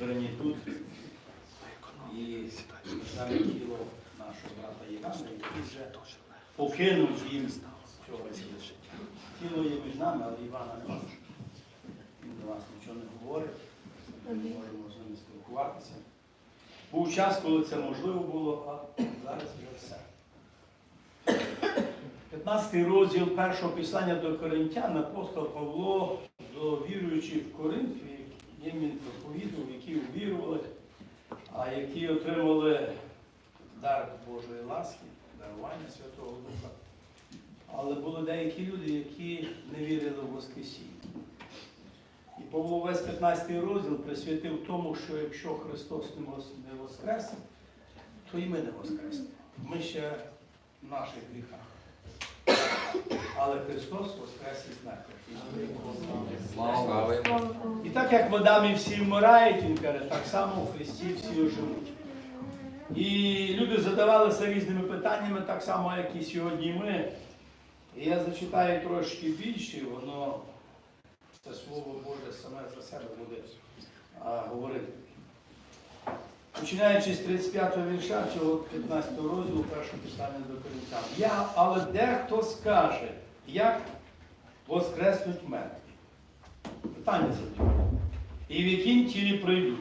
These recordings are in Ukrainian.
зібрані тут. І саме тіло нашого брата Івана, який вже покинув їм цього світу. Тіло є між нами, але Івана немає. Він до вас нічого не говорить. Ми не можемо з ним спілкуватися. Був час, коли це можливо було, а зараз вже все. 15 розділ першого писання до Коринтян апостол Павло до віруючих в Коринфі, їм він проповідував, які увірували, а які отримали дар Божої ласки, дарування Святого Духа. Але були деякі люди, які не вірили в Воскресіння. І Павло весь 15 розділ присвятив тому, що якщо Христос не вос- не воскресне, то і ми не воскреснемо. Ми ще в наших гріхах. Але Христос воскрес із мертвих. І так як в Адамі всі вмирають, він каже, так само в Христі всі оживуть. І люди задавалися різними питаннями, так само, як і сьогодні ми. І я зачитаю трошки більше, воно це Слово Боже саме за себе буде а, говорити. Починаючи з 35 го вірша цього 15 розділу першого писання до Коринтян. Я, але дехто скаже, як воскреснуть мертві. Питання задають. І в яким тілі прийдуть.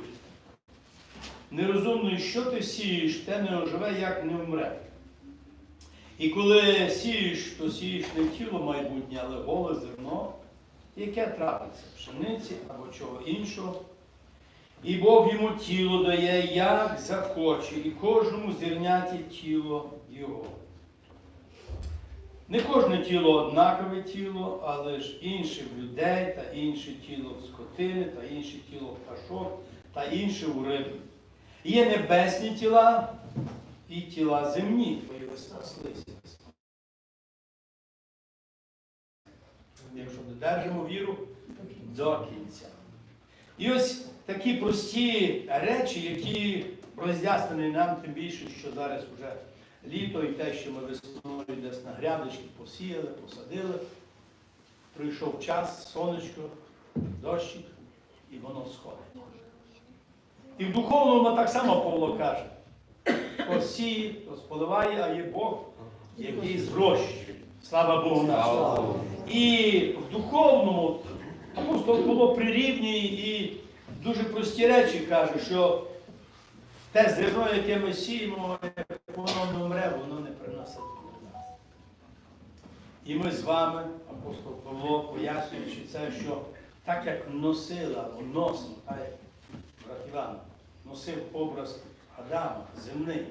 Нерозумно, що ти сієш, те не оживе, як не вмре. І коли сієш, то сієш не тіло майбутнє, але голе зерно, яке трапиться пшениці або чого іншого. І Бог йому тіло дає, як захоче, і кожному зерняті тіло його. Не кожне тіло однакове тіло, але ж інше в людей, та інше тіло в скотини, та інше тіло в пташок, та інше у риби. Є небесні тіла і тіла земні. Якщо додержимо віру до кінця. І ось такі прості речі, які роз'яснені нам тим більше, що зараз вже літо і те, що ми весною десь на грядочки посіяли, посадили. Прийшов час, сонечко, дощик, і воно сходить. І в духовному так само Павло каже: хто сіє, хто споливає, а є Бог, який зрощує. Слава Богу нашому. І в духовному апостол Павло прирівнює і дуже прості речі каже, що те зерно, яке ми сіємо, воно не мре, воно не приносить плода. І ми з вами, апостол Павло, пояснюючи це, що так як носила, носимо, брат Іван, носив образ Адама, земний.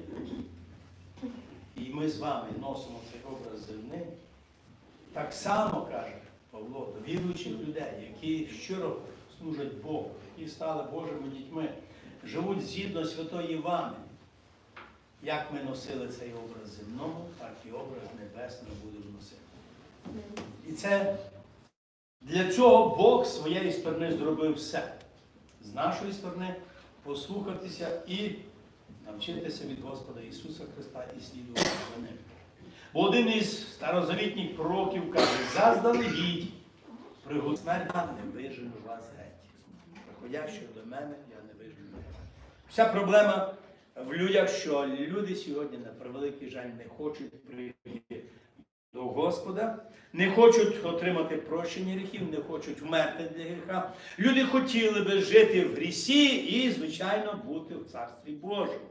І ми з вами носимо цей образ земний. Так само каже Павло до віруючих людей, які щиро служать Богу, які стали Божими дітьми, живуть згідно Святої Івани. Як ми носили цей образ земному, так і образ небесний будемо носити. І це для цього Бог своєї сторони зробив все. З нашої сторони послухатися і навчитися від Господа Ісуса Христа і слідувати за ним. Бо один із старозавітніх пророків каже, заздалегідь пригод смерть не вижену вас геть. Приходящого до мене, я не геть. Вся проблема в людях, що люди сьогодні, на превеликий жаль, не хочуть прийти до Господа, не хочуть отримати прощення гріхів, не хочуть вмерти для гріха. Люди хотіли би жити в грісі і, звичайно, бути в Царстві Божому.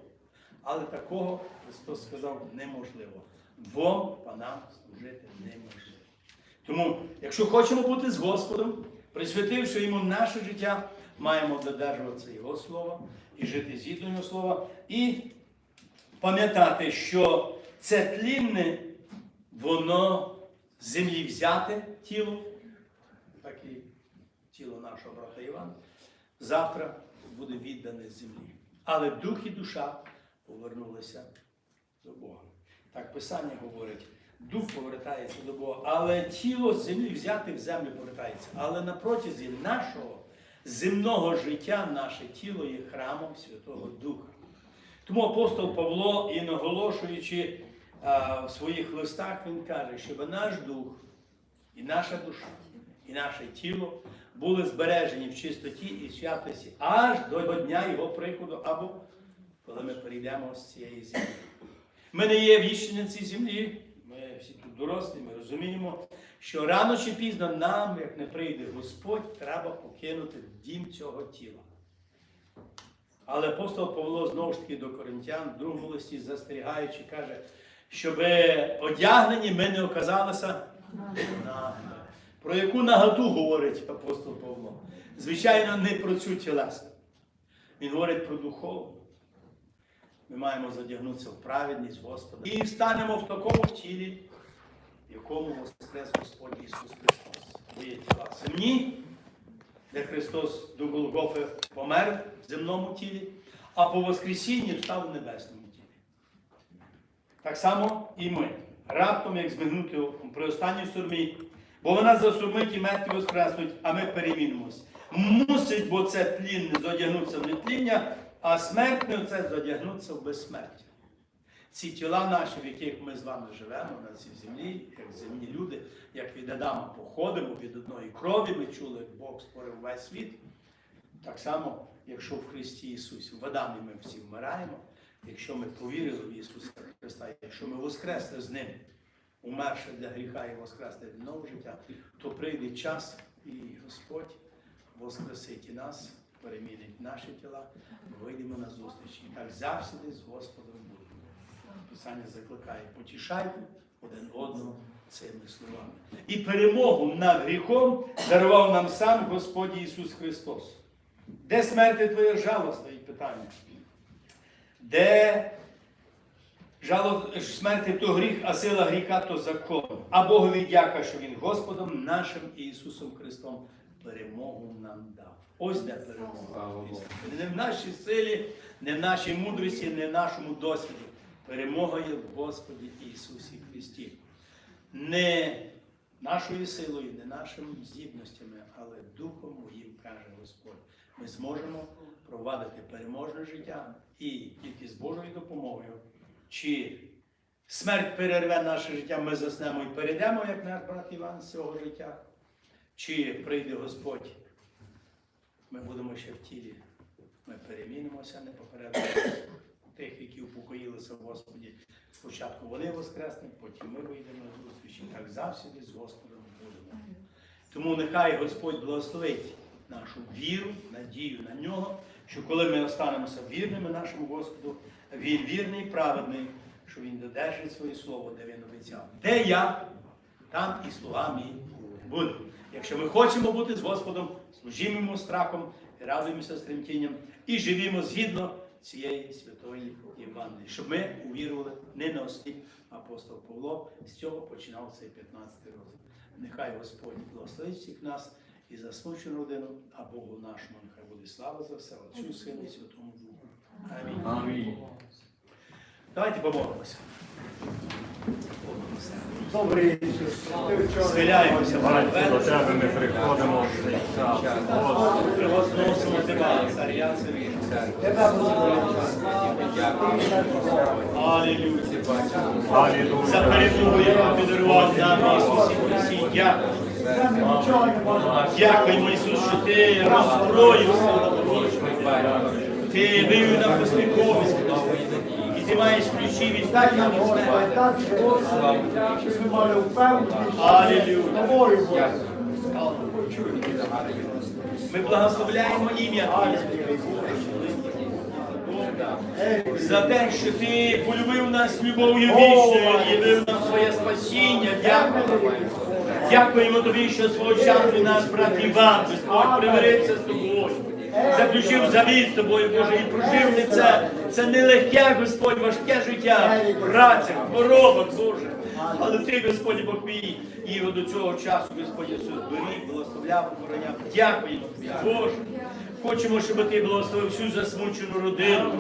Але такого Христос сказав неможливо. Двом панам служити неможливо. Тому, якщо хочемо бути з Господом, присвятивши йому наше життя, маємо додержуватися Його слова і жити згідно Його слова, і пам'ятати, що це тлінне, воно землі взяте тіло, так і тіло нашого брата Івана, завтра буде віддане землі. Але дух і душа повернулися до Бога. Так Писання говорить, дух повертається до Бога, але тіло з землі взяти в землю повертається. Але на протязі нашого земного життя наше тіло є храмом Святого Духа. Тому апостол Павло, і наголошуючи а, в своїх листах він каже, щоб наш дух і наша душа, і наше тіло були збережені в чистоті і святості аж до дня його приходу, або коли ми перейдемо з цієї землі. Ми не є вічні на цій землі, ми всі тут дорослі, ми розуміємо, що рано чи пізно нам, як не прийде Господь, треба покинути дім цього тіла. Але апостол Павло знову ж таки до коринтян, в другому листі застерігаючи, каже, щоб одягнені ми не оказалися нагими. Про яку наготу говорить апостол Павло? Звичайно, не про цю тілесну. Він говорить про духовну. Ми маємо задягнутися в праведність Господа. І встанемо в такому тілі, якому воскрес Господь Ісус Христос. Бо є тіла земні, де Христос до Голгофи помер в земному тілі, а по Воскресінні встав в небесному тілі. Так само і ми. Раптом, як змигнути при останній сурмі, бо вона засурмить і мертві воскреснуть, а ми перемінимось. Мусить, бо це тлінне зодягнутися в нетління, а смертне це зодягнутися в безсмертя. Ці тіла наші, в яких ми з вами живемо на цій землі, як земні люди, як від Адама походимо від одної крові, ми чули, як Бог створив весь світ. Так само, якщо в Христі Ісусі, в Адамі ми всі вмираємо, якщо ми повірили в Ісуса Христа, якщо ми воскресли з Ним, умерши для гріха і воскресли для нового життя, то прийде час і Господь воскресить і нас, перемінить наші тіла, вийдемо на зустріч. І так завжди з Господом. Писання закликає, потішайте один одного цими словами. І перемогу над гріхом дарував нам сам Господь Ісус Христос. Де смерти твоє жало, стоїть питання? Де жало смерти то гріх, а сила гріха то закон. А Богові дяка, що Він Господом нашим Ісусом Христом перемогу нам дав. Ось де перемога. Не в нашій силі, не в нашій мудрості, не в нашому досвіді. Перемога в Господі Ісусі Христі. Не нашою силою, не нашими здібностями, але Духом моїм, каже Господь. Ми зможемо провадити переможне життя і тільки з Божою допомогою. Чи смерть перерве наше життя, ми заснемо і перейдемо, як наш брат Іван з цього життя. Чи прийде Господь, ми будемо ще в тілі. Ми перемінимося не попередньо тих, які упокоїлися в Господі. Спочатку вони воскреснуть, потім ми вийдемо на зустріч. І так завжди з Господом будемо. Тому нехай Господь благословить нашу віру, надію на нього, що коли ми останемося вірними нашому Господу, Він вірний і праведний, що Він додержить своє слово, де він обіцяв. Де я, там і слуга мій буде. Якщо ми хочемо бути з Господом, служімо йому страхом радуємося стремтінням і живімо згідно цієї святої Євангелії, щоб ми увірували не на осліп апостол Павло. З цього починав цей 15 розділ. Нехай Господь благословить всіх нас і засмучену родину, а Богу нашому нехай буде слава за все, Отцю, Сину і Святому Духу. Амінь. Амінь. Давайте помолимося. Добрий Схиляємося до тебе ми приходимо. Господи, тебе, царя царів. За перемогу, яку ти дарував нам, Ісусі Христі. Дякую. Дякуємо, Ісус, що ти Божу. Ти вивів на послідковість. І ти маєш ключі від нам впевненість, Алілюя. Ми благословляємо ім'я Твоє. За те, що ти полюбив нас любов'ю вічною, явив нам своє спасіння. Дякуємо. Дякуємо тобі, що свого часу наш брат Іван, Господь, примирився з тобою. Заключив завіт з тобою, Боже, і прожив ти це. Це нелегке, Господь, важке життя, праця, хвороба, Боже. Але ти, Господь, Бог мій, і до цього часу, Господь Ісус, беріг, благословляв, охороняв. Дякуємо тобі, Боже. Хочемо, щоб ти благословив всю засмучену родину.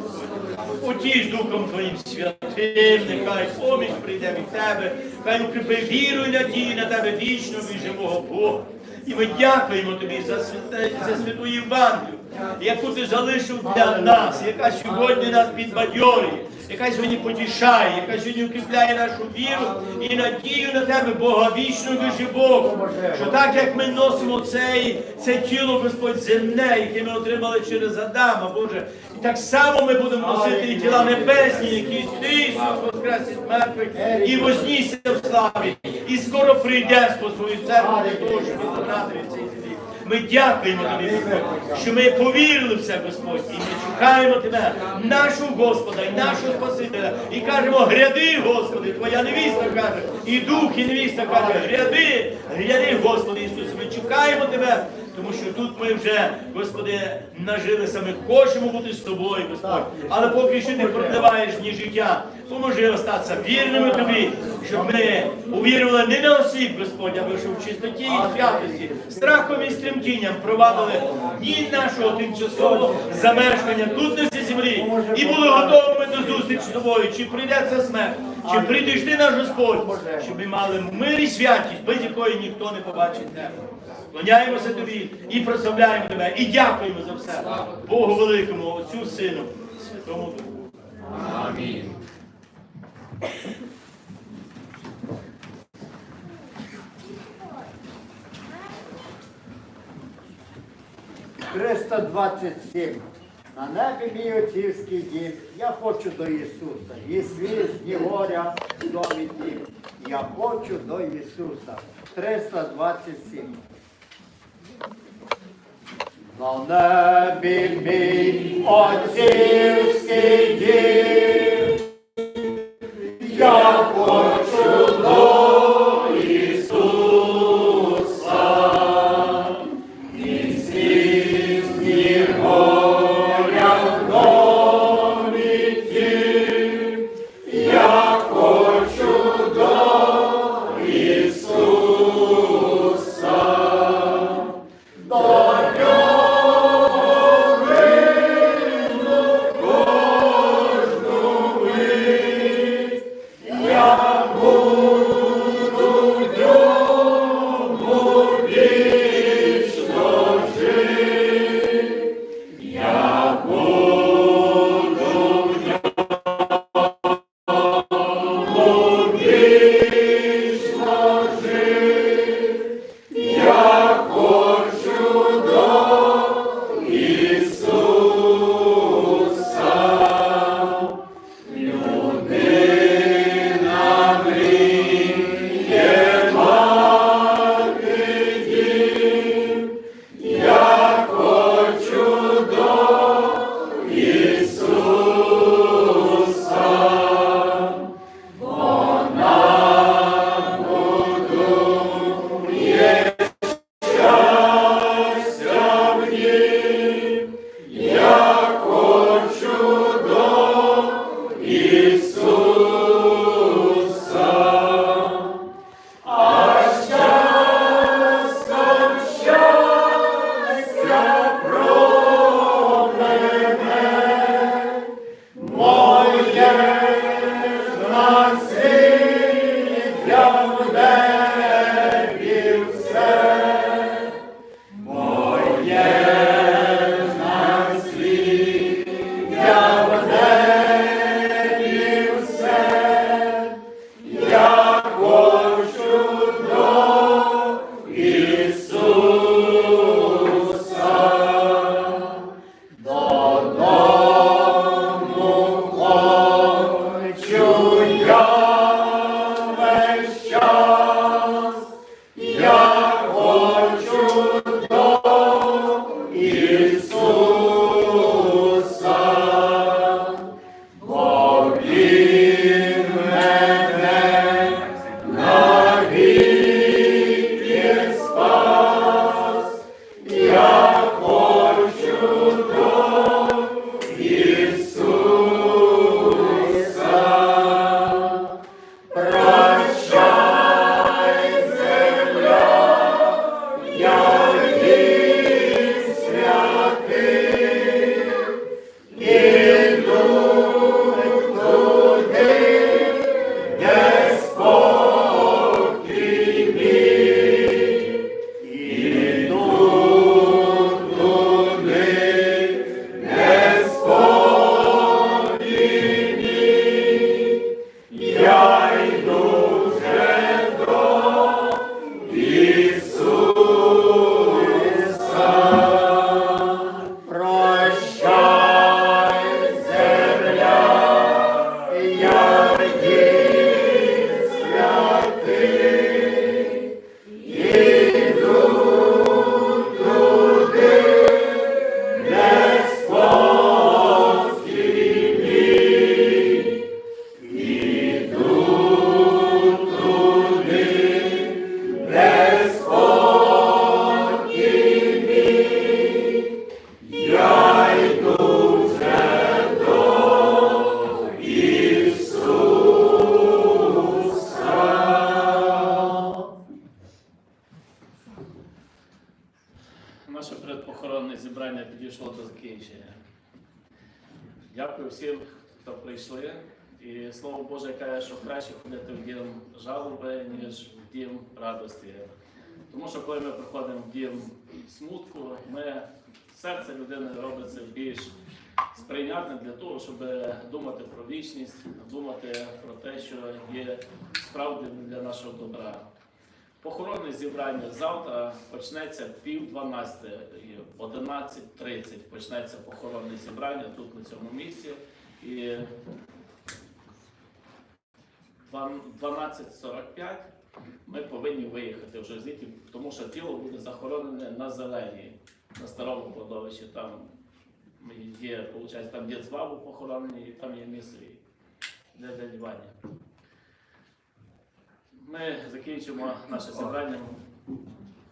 Господь. Духом Твоїм святим, нехай поміч прийде від Тебе, хай укріпи віру і надію на Тебе вічного і живого Бога. І ми дякуємо тобі за, святе, за святу Євангелію, яку ти залишив для нас, яка сьогодні нас підбадьорює, яка сьогодні потішає, яка сьогодні укріпляє нашу віру і надію на тебе, Бога, вічно дуже Бог. Що так як ми носимо цей, це тіло, Господь, земне, яке ми отримали через Адама, Боже, і так само ми будемо носити і тіла небесні, які Ісус, воскрес із мертвих, і вознісся в славі, і скоро прийдеш по свою церкву для того, щоб забрати цієї землі. Ми дякуємо тобі, Господь, що ми повірили в це, Господь, і ми чекаємо тебе, нашого Господа і нашого Спасителя, і кажемо, гряди, Господи, твоя невіста каже, і дух, і невіста каже, гряди, гряди, Господи Ісус, ми чекаємо тебе, тому що тут ми вже, Господи, нажилися, ми хочемо бути з тобою, Господь. Але поки що ти продливаєш ні життя, поможи остатися вірними тобі, щоб ми увірували не на осіб, Господь, аби що в чистоті і святості, страхом і стремтінням провадили дні нашого тимчасового замешкання тут на цій землі і були готовими до зустрічі з тобою. Чи прийдеться смерть, чи прийдеш ти наш Господь, щоб ми мали мир і святість, без якої ніхто не побачить тебе. Клоняємося тобі і прославляємо тебе, і дякуємо за все. Богу великому, Отцю, Сину, Святому Духу. Амінь. 327. На небі мій отцівський дім, я хочу до Ісуса. Ні сліз, ні горя, домі дім. Я хочу до Ісуса. 327. На небі мій отцівський дім. Боже каже, що краще ходити в дім жалоби, ніж в дім радості. Тому що коли ми приходимо в дім смутку, ми серце людини робиться більш сприйнятним для того, щоб думати про вічність, думати про те, що є справді для нашого добра. Похоронне зібрання завтра почнеться пів 12, і в 11.30 почнеться похоронне зібрання тут на цьому місці. І 12.45 ми повинні виїхати вже звідти, тому що тіло буде захоронене на зеленій, на старому кладовищі. Там є, виходить, там є звабу похоронені, і там є місце для дядювання. Ми закінчимо наше зібрання.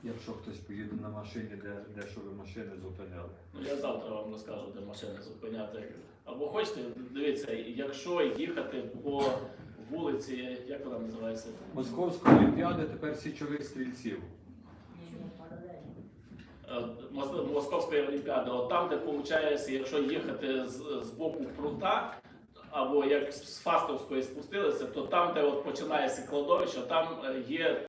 Якщо хтось поїде на машині, де, де що ви машини зупиняли. Ну, я завтра вам розкажу, де машини зупиняти. Або хочете, дивіться, якщо їхати по вулиці, як вона називається? Московської олімпіади тепер січових стрільців. Е, Московської олімпіади, от там, де виходить, якщо їхати з, з боку прута, або як з Фастовської спустилися, то там, де от починається кладовище, там е, є